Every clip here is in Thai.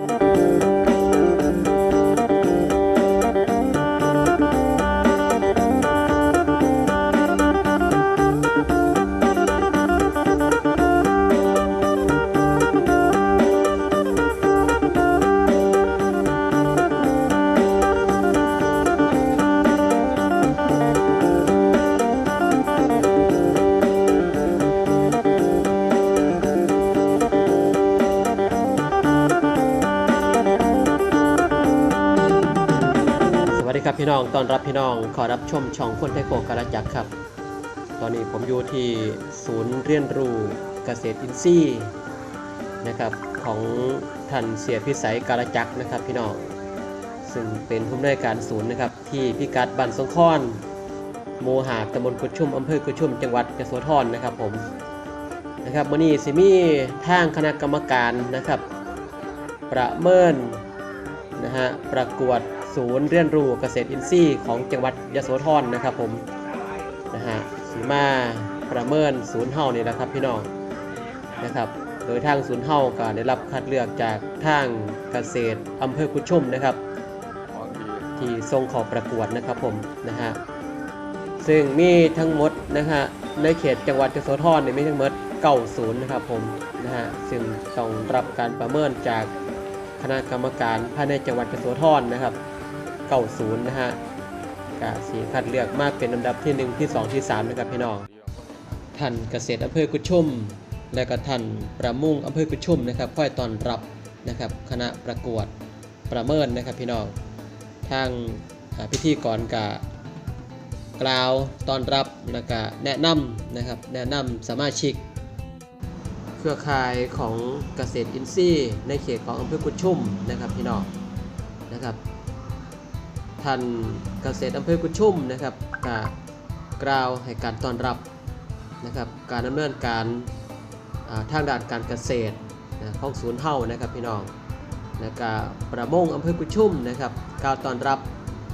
สวั ดีครับพี่น้องตอนรับพี่น้องขอรับชมช่องคนไทยโกกระจักครับ ตอนนี้ผมอยู่ที่ศูนย์เรียนรู้เกษตรอินทรีย์นะครับของท่านเสียพิสัยการจักนะครับพี่น้องซึ่งเป็นผู้อำนวยการศูนย์นะครับที่พิกัดบ้านสงขอนโมหาบตำบลกุชุมอำเภอกุชุม จังหวัดยะโสธรนะครับผมนะครับวันนี้สิมีทางคณะกรรมการนะครับ ประเมินนะฮะประกวด ศูนย์เรียนรู้เกษตรอินทรีย์ของจังหวัดยโสธรนะครับผมนะฮะสีมาประเมินศูนย์เฮานี่แหละครับพี่น้องนะครับ โดยทางศูนย์เฮาก็ได้รับคัดเลือกจากทางเกษตรอำเภอกุชุมนะครับ ที่ทรงขอประกวดนะครับผมนะฮะซึ่งมีทั้งหมดนะฮะในเขตจังหวัดยโสธรเนี่ยมีทั้งหมดเก้าศูนย์นะครับผมนะฮะซึ่งต้องรับการประเมินจากคณะกรรมการภายในจังหวัดยโสธรนะครับ เก้าศูนย์นะฮะกาสีคัดเลือกมากเป็นลำดับที่ 1 ที่ 2 ที่ 3 นะครับพี่น้อง ท่านเกษตรอำเภอกุชุม และก็ท่านประมุ่งอำเภอกุชุมนะครับค่อยตอนรับนะครับคณะประกวดประเมินนะครับพี่น้อง ทางพิธีกรกะกล่าวต้อนรับแล้วก็แนะนำนะครับแนะนำสมาชิก เครือข่ายของเกษตรอินทรีย์ในเขตของอำเภอกุชุมนะครับพี่น้องนะครับ ท่านเกษตรอำเภอกุดชุมนะครับกกล่าวให้การต้อนรับนะครับการดำเนินการทางด้านการเกษตรนะของศูนย์เฮานะครับพี่น้องแล้วก็ประมงอำเภอกุดชุมนะครับกล่าวต้อนรับ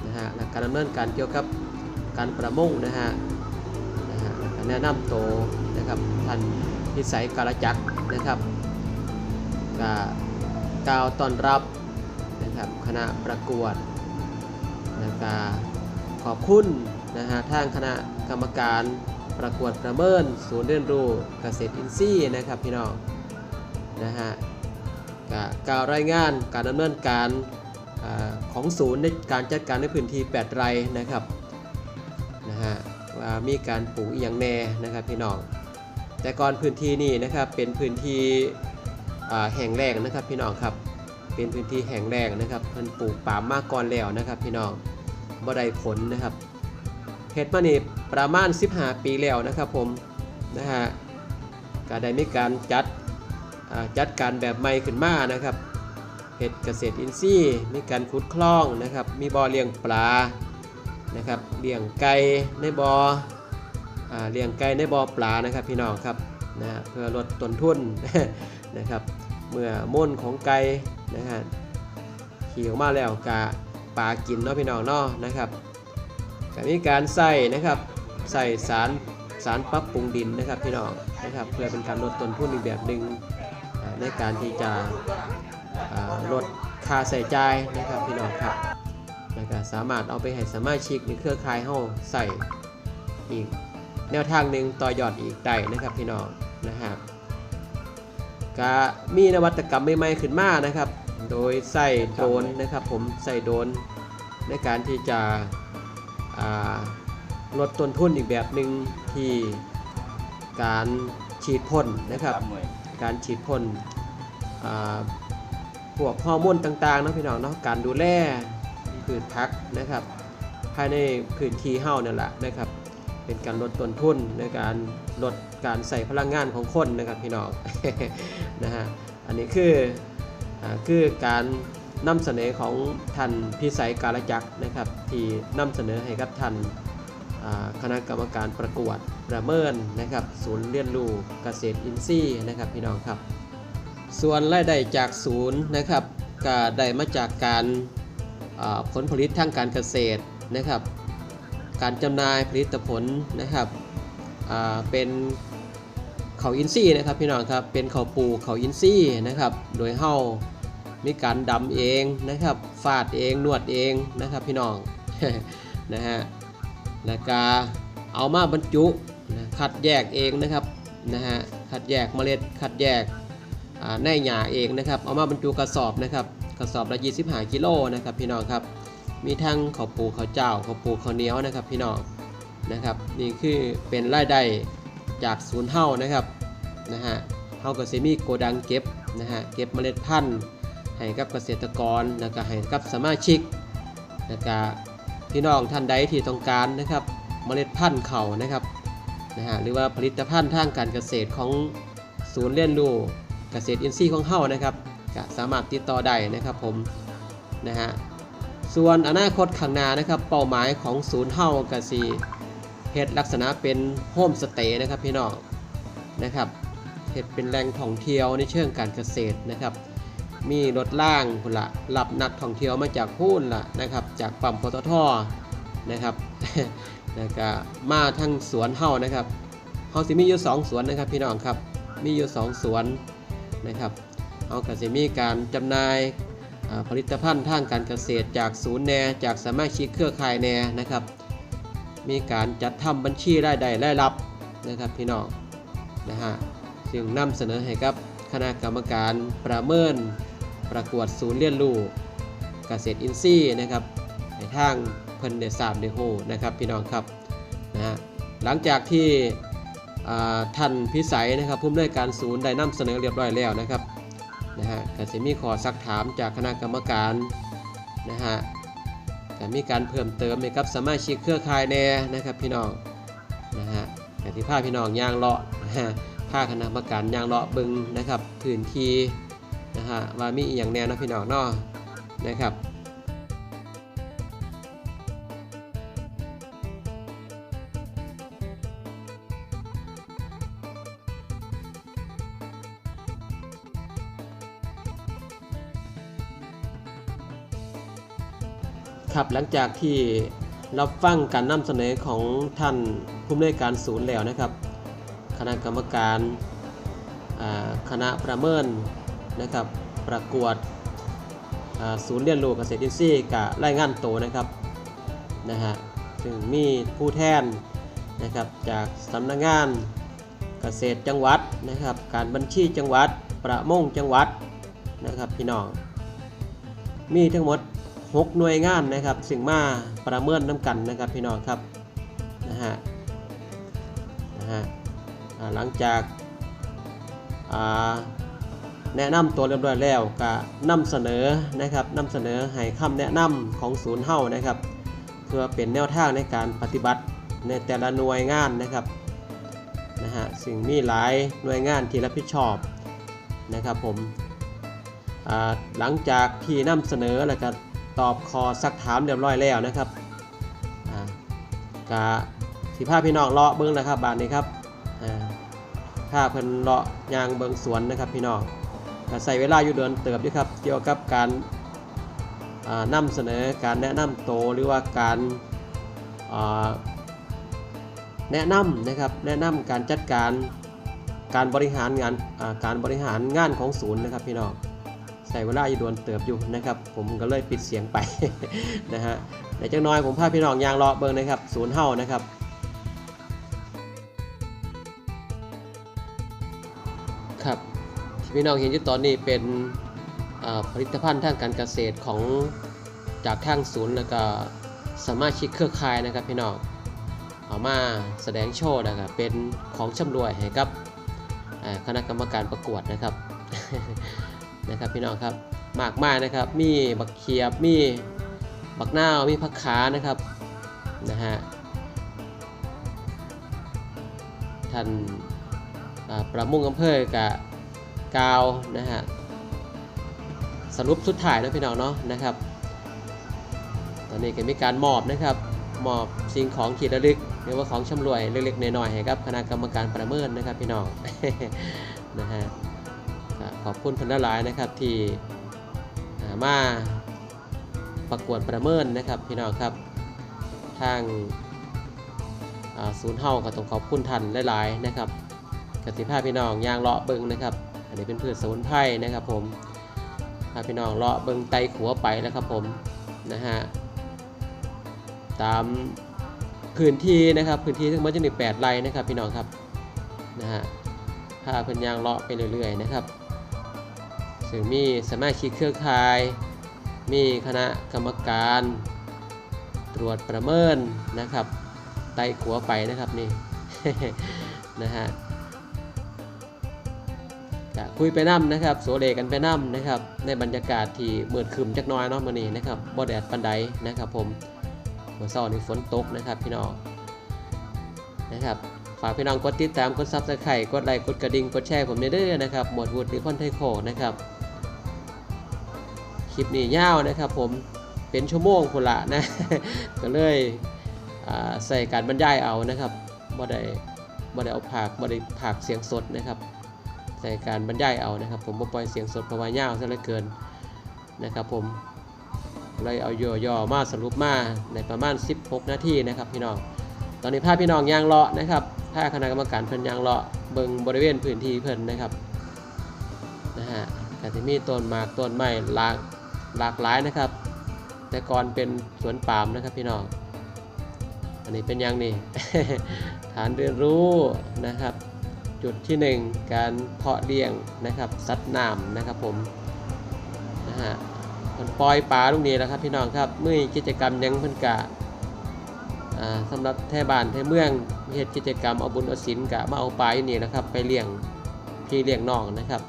นะฮะและการดำเนินการเกี่ยวกับการประมงนะฮะนะฮะแล้วก็แนะนำโตนะครับท่านพิสัยการจักรนะครับก็กล่าวต้อนรับนะครับคณะประกวด แล้วก็ขอบคุณนะฮะทางคณะกรรมการประกวดประเมิน ศูนย์เรียนรู้เกษตรอินทรีย์นะครับพี่น้องนะฮะกกล่าวรายงานการดำเนินการอของศูนย์ในการจัดการในพื้นที่ 8 ไร่นะครับนะฮะว่ามีการปลูกอย่างแน่นะครับพี่น้องแต่ก่อนพื้นที่นี่นะครับเป็นพื้นที่แห้งแล้งนะครับพี่น้องครับ เป็นพื้นที่แห้งแล้งนะครับเพิ่นปลูกป่ามมาก่อนแล้วนะครับ พี่น้องบ่ได้ผลนะครับเฮ็ดมานี่ประมาณ 15 ปีแล้วนะครับผมนะฮะก็ได้มีการจัดอ่าจัดการแบบใหม่ขึ้นมานะครับเห็ดเกษตรอินทรีย์มีการขุดคลองนะครับ มีบ่อเลี้ยงปลานะครับเลี้ยงไก่ในบ่ออ่าเลี้ยงไก่ในบ่อปลานะครับพี่น้องครับนะเพื่อลดต้นทุนนะครับ เมื่อม่นของไก่นะฮะขี่ออกมาแล้วกะปลากินเนาะพี่น้องเนาะนะครับก็มีการใส่นะครับใส่สารสารปรับปรุงดินนะครับพี่น้องนะครับเพื่อเป็นการลดต้นทุนอีกแบบหนึ่งอ่าในการที่จะลดค่าใส่ใจายนะครับพี่น้องครับแล้วก็สามารถเอาไปให้สามารถชิกในเครือข่ายเฮาใส่อีกแนวทางหนึ่งต่อยอดอีกได้นะครับพี่น้องนะครับ ก็มีนวัตกรรมใหม่ๆขึ้นมานะครับ โดยใส่โดรนนะครับผมใส่โดรนในการที่จะอ่าลดต้นทุนอีกแบบหนึ่งที่การฉีดพ่นนะครับ การฉีดพ่นอ่าพวกฮอร์โมนต่างๆเนาะพี่น้องเนาะการดูแลพืชพักนะครับ ภายในพื้นที่เฮานั่นแหละนะครับ เป็นการลดต้นทุนในการลดการใส่พลังงานของคนนะครับพี่น้อง นะฮะอันนี้คืออคือการนำเสนอของท่านพิสัยการจักรนะครับ ที่นำเสนอให้กับท่านคณะกรรมการประกวดประเมินนะครับ ศูนย์เรียนรู้เกษตรอินทรีย์นะครับพี่น้องครับ ส่วนรายได้จากศูนย์นะครับก็ได้มาจากการผลผลิตทางการเกษตรนะครับ การจำหน่ายผลิตผลนะครับเป็น เขาอินทรีย์นะครับพี่น้องครับเป็นเขาปูเขาอินทรีย์นะครับ โดยเฮามีการดำเองนะครับฟาดเองนวดเองนะครับพี่น้องนะฮะแล้วก็เอามาบรรจุนะคัดแยกเองนะครับนะฮะคัดแยกเมล็ดคัดแยกอ่หญ้าเองนะครับ เอามาบรรจุกระสอบนะครับกระสอบละ25กิโลนะครับพี่น้องครับมีทั้งข้าวปูข้าวเจ้าข้าวปูข้าวเหนียวนะครับพี่น้องนะครับนี่คือเป็นรายได้ จากศูนย์เฮ้านะครับนะฮะเฮาก็สิมีโกดังเก็บนะฮะเก็บเมล็ดพันธุ์ให้กับเกษตรกรแล้วก็ให้กับสมาชิกแล้วก็พี่น้องท่านใดที่ต้องการนะครับเมล็ดพันธุ์เขานะครับนะฮะหรือว่าผลิตภัณฑ์ทางการเกษตรของศูนย์เรียนรู้เกษตรอินทรีย์ของเฮานะครับก็สามารถติดต่อได้นะครับผมนะฮะส่วนอนาคตข้างหน้านะครับเป้าหมายของศูนย์เฮาก็สิเฮ็ดลักษณะเป็นโฮมสเตย์นะครับพี่น้องนะครับเฮ็ดเป็นแหล่งท่องเที่ยวในเชิงการเกษตรนะครับ มีรถล่างพุ่นละรับนักท่องเที่ยวมาจากพูนละนะครับ จากปั๊มปตทนะครับแล้วก็มาทั้งสวนเฮานะครับเฮาสิมีอยู่สองสวนนะครับพี่น้องครับมีอยู่สองสวนนะครับเฮาก็สิมีการจำหน่ายผลิตภัณฑ์ทางการเกษตรจากศูนย์แนจากสมาชิกเครือข่ายแนนะครับ มีการจัดทำบัญชีรายได้รายรับนะครับพี่น้องนะฮะซึ่งนำเสนอให้กับคณะกรรมการประเมินประกวดศูนย์เรียนรู้เกษตรอินทรีย์นะครับในทางเพิ่นเดทราบเดโฮนะครับพี่น้องครับนะฮะหลังจากที่ท่านพิสัยนะครับผู้อำนวยการศูนย์ได้นำเสนอเรียบร้อยแล้วนะครับนะฮะก็จะมีขอซักถามจากคณะกรรมการนะฮะ ก็มีการเพิ่มเติมนะครับสมาชิกเครือข่ายแน่นะครับพี่น้องนะฮะแต่ที่ภาพพี่น้องยางเลาะนะฮะภาคคณะกรรมการยางเลาะบึงนะครับพื้นที่นะฮะว่ามีอย่างแนวนะพี่น้องเนาะนะครับ ครับ หลังจากที่รับฟังการนำเสนอของท่านผู้อำนวยการศูนย์แล้วนะครับ คณะกรรมการคณะประเมินนะครับ ประกวดศูนย์เรียนรู้เกษตรอินทรีย์กับรายงานโตนะครับนะฮะซึ่งมีผู้แทนนะครับจากสำนักงานเกษตรจังหวัดนะครับ การบัญชีจังหวัดประมงจังหวัดนะครับพี่น้องมีทั้งหมด 6 หน่วยงานนะครับซึ่งมาประเมินน้ำกันนะครับพี่น้องครับนะฮะนะฮะหลังจากแนะนำตัวเรียบร้อยแล้วก็นำเสนอนะครับนำเสนอให้คำแนะนำของศูนย์เฮ้านะครับ เพื่อเป็นแนวทางในการปฏิบัติในแต่ละหน่วยงานนะครับนะฮะสิ่งมีหลายหน่วยงานที่รับผิดชอบนะครับผมหลังจากที่นำเสนอแล้วก็ ตอบคอซักถามเรียบร้อยแล้วนะครับอ่ากะสิภาพี่น้องเลาะเบิ้งนะครับบานนี้ครับถ้าเพิ่นเลาะยางเบิงสวนนะครับพี่น้องใส่เวลาอยู่เดือนเติบด้วยครับเกี่ยวกับการอ่านำเสนอการแนะนำโตหรือว่าการแนะนำนะครับแนะนำการจัดการการบริหารงานการบริหารงานของศูนย์นะครับพี่น้อง ใส่เวลาอยู่ดือนเติบอยู่นะครับ ผมก็เลยปิดเสียงไปนะฮะในจังน้อยผมพาพี่น้องยางเลาะเบิงนะครับศูนย์เฮานะครับครับที่พี่น้องเห็นอยู่ตอนนี้เป็นผลิตภัณฑ์ทางการเกษตรของจากทางศูนย์แล้วก็สามารถชิกเครือข่ายนะครับพี่น้องเอามาแสดงโชว์นะครับเป็นของชำรวยให้กับคณะกรรมการประกวดนะครับ นะครับพี่น้องครับมากมายนะครับ มีบักเขียบมีบักนาวมีผักขานะครับนะฮะท่านประมุงอำเภอกับกาวนะฮะสรุปสุดท้ายนะพี่น้องเนาะนะครับ ตอนนี้ก็มีการมอบนะครับมอบสิ่งของที่ระลึกหรือว่าของชำรวยเล็กๆน้อยๆให้กับคณะกรรมการประเมินนะครับพี่น้องนะฮะ อบคุณพันหลายนะครับที่มาประกวดประเมินนะครับพี่น้องครับทางศูนย์เฮาก็ต้องขอบคุณท่านหลายๆนะครับกสิภาพพี่น้องยางเลาะเบิงนะครับ อันนี้เป็นพืชสมุนไพรนะครับผมาพี่น้องเลาะเบิงไตขัวไปแล้วครับผมนะฮะตามพื้นที่นะครับพื้นที่ทั้งหมดจะมี8ไร่นะครับพี่น้องครับนะฮะพาเพิ่นยางเลาะไปเรื่อยๆนะครับ ซึ่งมีสมาชิกเครือข่าย มีคณะกรรมการ ตรวจประเมินนะครับ ไตขัวไปนะครับนี่นะฮะก็คุยไปน้ำนะครับโสเลกันไปน้ำนะครับ ในบรรยากาศที่เมืดครึมจักน้อยเนาะมื้อนี้นะครับบ่แดดปานใดนะครับผมเมื่อเช้านี้ฝนตกนะครับพี่น้องนะครับฝากพี่น้องกดติดตามกดซับสไครต์กดไลค์กดกระดิ่งกดแชร์ผมเด้อนะครับหมวดวุฒินิพนธ์ไทยโคนะครับ ลิปนี้ยาวนะครับผมเป็นชั่วโมงพุ่นละนะ ก็เลยใส่การบรรยายเอานะครับบ่ได้บ่ได้เอาผากบ่ได้ผากเสียงสดนะครับใส่การบรรยายเอานะครับ ผมบ่ปล่อยเสียงสดเพราะว่ายาวซะเหลือเกินนะครับ ผมเลยเอาย่อๆมาสรุปมาในประมาณ 16 นาทีนะครับพี่น้องตอนนี้พาพพี่น้องยางเลาะนะครับพาคณะกรรมการเพิ่นยางเลาะเบิงบริเวณพื้นที่เพิ่นนะครับนะฮะก็จะมีต้นหมากต้นไม้หลาก หลากหลายนะครับ แต่ก่อนเป็นสวนปาล์มนะครับพี่น้อง อันนี้เป็นยังนี่ ฐานเรียนรู้นะครับ จุดที่ 1 การเพาะเลี้ยงนะครับสัตว์น้ำนะครับผมนะฮะคนปล่อยปลาลูกนี้แหล้วครับพี่น้องครับเมื่อกิจกรรมยังเพิ่นกะอ่าสำหรับแท่บ้านแท่เมืองเฮ็ดกิจกรรมเอาบุญเอาศีลกะมาเอาปลาอยู่นี่นะครับ ไปเลี้ยงพี่เลี้ยงน้องนะครับ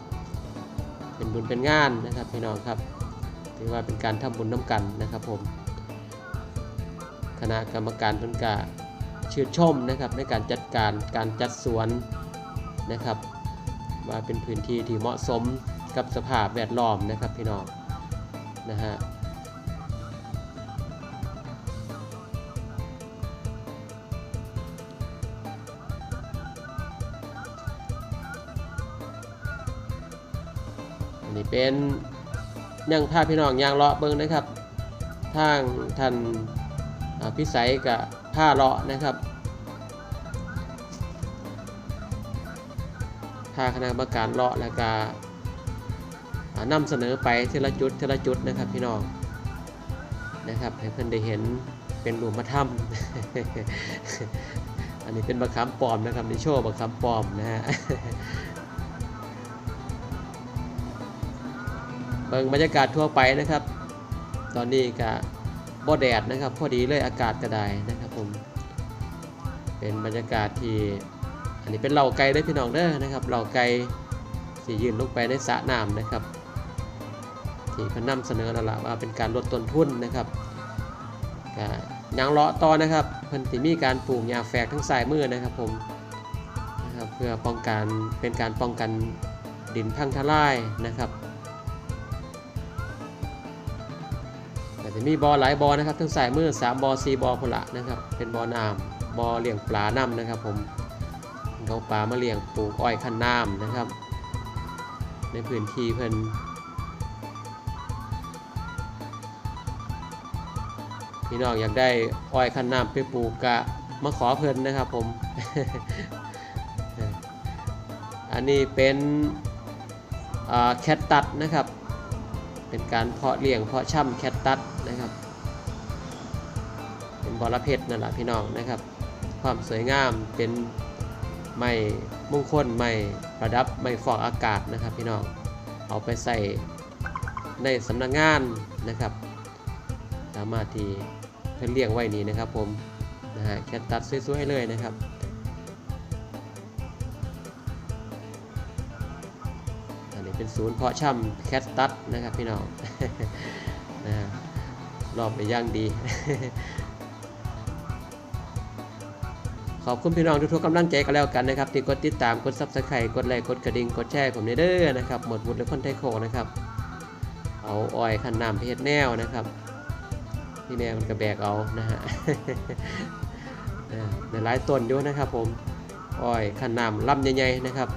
เป็นบุญเป็นงานนะครับพี่น้องครับ ถือว่าเป็นการทำบุญน้ำกันนะครับผม คณะกรรมการเพิ่นกะชื่นชมนะครับในการจัดการการจัดสวนนะครับ ว่าเป็นพื้นที่ที่เหมาะสมกับสภาพแวดล้อมนะครับพี่น้องนะฮะอันนี้เป็น ยังพาพี่น้องยางเลาะเบิ้งนะครับทางท่านพิสัยกับผ้าเลาะนะครับพาคณะกรรมการเลาะแล้วก็อ่านำเสนอไปทีละจุดทีละจุดนะครับพี่น้องนะครับให้เพื่อนได้เห็นเป็นรูปธรรมอันนี้เป็นบักคำปลอมนะครับในโชว์บักคำปลอมนะฮะ เบิ่งบรรยากาศทั่วไปนะครับ ตอนนี้ก็บ่แดดนะครับ พอดีเลยอากาศก็ได้นะครับผม เป็นบรรยากาศที่อันนี้เป็นเหล่าไก่ได้พี่น้องเด้อนะครับเหล่าไก่ที่ยืนลงไปในสระน้ำนะครับ ที่พนนำเสนอแล้วล่ะว่าเป็นการลดต้นทุนนะครับก็ยางเลาะต่อนะครับเพิ่นสิมีการปลูกหญ้าแฝกทั้งสายมือนะครับผมนะครับเพื่อป้องกันเป็นการป้องกันดินพังทลายนะครับ จะมีบอหลายบอนะครับทั้งสายมือ3บอ4บอพนละนะครับเป็นบอน้ำบอเลี้ยงปลาน้ำนะครับผมเอาปลามาเลี้ยงปลูกอ้อยคันน้ำนะครับ ในพื้นที่เพิ่นพี่น้องอยากได้อ้อยคันน้ำไปปลูกกะมาขอเพิ่นนะครับผมอันนี้เป็นแคทตัดนะครับ เป็นการเพาะเลี้ยงเพาะช่ำแคตตัส นะครับ เป็นบอระเพ็ดนั่นแหละพี่น้องนะครับ ความสวยงามเป็นไม้มงคลไม้ประดับไม้ฟอกอากาศนะครับพี่น้องเอาไปใส่ในสำนักงานนะครับ สามารถที่เพื่อเลี้ยงไว้นี้นะครับผมนะฮะแคตตัสสวยๆเลยนะครับอันนี้เป็นศูนย์เพาะช่ำแคทตัสนะครับพี่น้องนะฮะ รอบไปย่างดี ขอบคุณพี่น้องทุกๆกำลังใจกันแล้วกันนะครับที่กดติดตามกดซับสไครต์กดไลค์กดกระดิ่งกดแชร์ผมในเด้อนะครับหมดบุญและคนไทยโคนะครับ เอาอ้อยขันน้ำเพชรแนวนะครับพี่แม่มันกระแบกเอานะฮะในหลายต้นอยู่นะครับผมอ้อยขันน้ำลำใหญ่ๆนะครับ